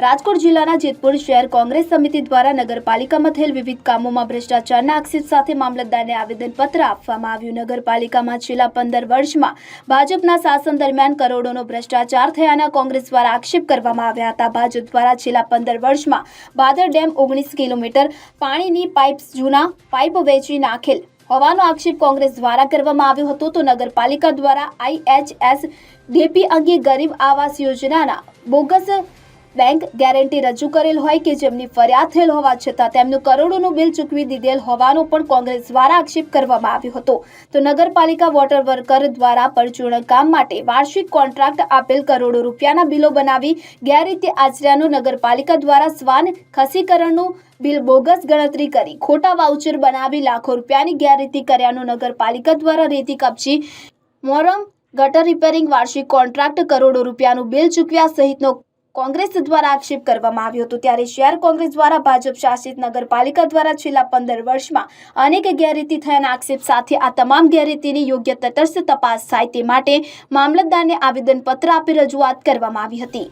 રાજકોટ જિલ્લાના જેતપુર શહેર કોંગ્રેસ સમિતિ દ્વારા નગરપાલિકામાં થયેલ વિવિધ કામોમાં ભ્રષ્ટાચારના આક્ષેપ સાથે મામલતદારને આવેદનપત્ર આપવામાં આવ્યું. નગરપાલિકામાં છેલ્લા પંદર વર્ષમાં ભાજપના શાસન દરમિયાન કરોડોનો ભ્રષ્ટાચાર થયાના કોંગ્રેસ દ્વારા આક્ષેપ કરવામાં આવ્યા હતા. ભાજપ દ્વારા છેલ્લા પંદર વર્ષમાં બાદર ડેમ ઓગણીસ કિલોમીટર પાણીની પાઇપ જૂના પાઇપ વેચી નાખેલ હોવાનો આક્ષેપ કોંગ્રેસ દ્વારા કરવામાં આવ્યો હતો. તો નગરપાલિકા દ્વારા આઈએચએસ ડીપી અંગે ગરીબ આવાસ યોજનાના બોગસ બેંક ગેરંટી રજૂ કરેલ હોય કે જેમની ફરિયાદ થયેલ હોવા છતાં તેમનું કરોડોનું બિલ ચૂકવી દીધેલ હોવાનો પણ કોંગ્રેસ દ્વારા આક્ષેપ કરવામાં આવ્યો હતો. તો નગરપાલિકા વોટર વર્કર દ્વારા પરચૂર્ણ કામ માટે વાર્ષિક કોન્ટ્રાક્ટ આપેલ કરોડો રૂપિયાના બિલો બનાવી ગેરરીતે આચર્યાનું નગરપાલિકા દ્વારા શ્વાન ખસીકરણનું બિલ બોગસ ગણતરી કરી ખોટા વાઉચર બનાવી લાખો રૂપિયાની ગેરરીતિ કર્યાનું નગરપાલિકા દ્વારા રેતી કપચી મોરમ ગટર રિપેરિંગ વાર્ષિક કોન્ટ્રાક્ટ કરોડો રૂપિયાનું બિલ ચૂકવ્યા સહિતનો કોંગ્રેસ દ્વારા આક્ષેપ કરવામાં આવ્યો હતો. ત્યારે શહેર કોંગ્રેસ દ્વારા ભાજપ શાસિત નગરપાલિકા દ્વારા છેલ્લા પંદર વર્ષમાં અનેક ગેરરીતિ થયાના આક્ષેપ સાથે આ તમામ ગેરરીતિની યોગ્ય તટસ્થ તપાસ થાય તે માટે મામલતદારને આવેદનપત્ર આપી રજૂઆત કરવામાં આવી હતી.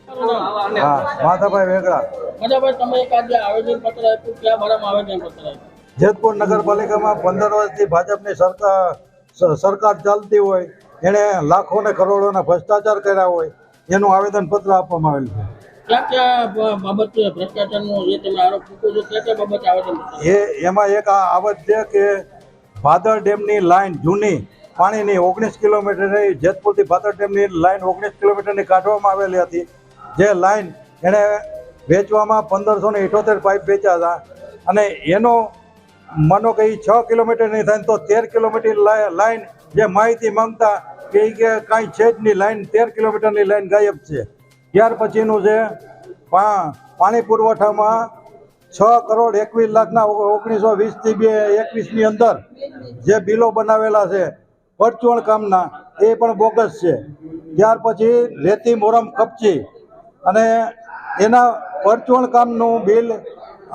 જેતપુર નગરપાલિકામાં પંદર વર્ષથી ભાજપની સરકાર સરકાર ચાલતી હોય એણે લાખો ને કરોડોના ભ્રષ્ટાચાર કર્યા હોય એનું આવેદનપત્ર આપવામાં આવેલું છે. એ, એમાં એક આ આવત છે કે ભાદર ડેમની લાઈન જૂની પાણીની ઓગણીસ કિલોમીટરની, જેતપુરથી ભાદર ડેમની લાઈન ઓગણીસ કિલોમીટરની કાઢવામાં આવેલી હતી. જે લાઈન એણે વેચવામાં પંદરસો ને ઇઠોતેર પાઇપ વેચ્યા હતા. અને એનો માનો કે એ છ કિલોમીટરની થાય તો તેર કિલોમીટર લાઈ- લાઈન જે માહિતી માંગતા કે કાંઈ છે જ નહીં, લાઈન તેર કિલોમીટરની લાઈન ગાયબ છે. ત્યાર પછીનું છે પાણી પુરવઠામાં છ કરોડ એકવીસ લાખના ઓગણીસો વીસથી બે એકવીસની અંદર જે બિલો બનાવેલા છે પરચોણ કામના, એ પણ બોગસ છે. ત્યાર પછી રેતી, મોરમ, કપચી અને એના પરચોણ કામનું બિલ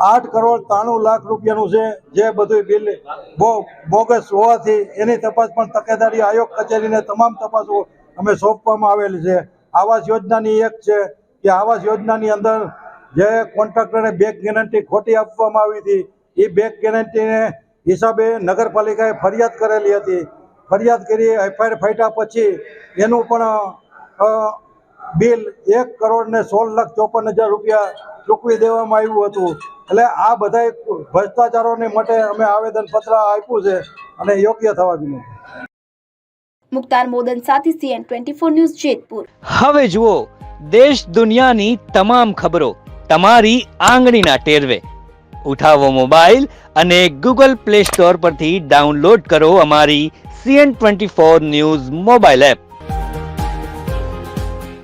આઠ કરોડ ત્રાણું લાખ રૂપિયાનું છે, જે બધું બિલ બો બોગસ હોવાથી એની તપાસ પણ તકેદારી આયોગ કચેરીને તમામ તપાસો અમે સોંપવામાં આવેલી છે. આવાસ યોજનાની એક છે કે આવાસ યોજનાની અંદર જે કોન્ટ્રાક્ટરને બેક ગેરંટી ખોટી આપવામાં આવી હતી, એ બેક ગેરંટીને હિસાબે નગરપાલિકાએ ફરિયાદ કરેલી હતી. ફરિયાદ કરી એફઆઈઆર ફાટ્યા પછી એનું પણ બિલ એક કરોડ ને સોળ લાખ ચોપન હજાર રૂપિયા ચૂકવી દેવામાં આવ્યું હતું. એટલે આ બધા ભ્રષ્ટાચારોને માટે અમે આવેદનપત્ર આપ્યું છે અને યોગ્ય થવા વિનંતી મુખ્તાર મોદન સાથે CN twenty four news Jetpur. હવે જુઓ, દેશ દુનિયાની તમામ ખબરો તમારી આંગળીના ટેરવે. ઉઠાવો મોબાઈલ અને ગૂગલ પ્લે સ્ટોર પરથી ડાઉનલોડ કરો અમારી CN twenty four news mobile app.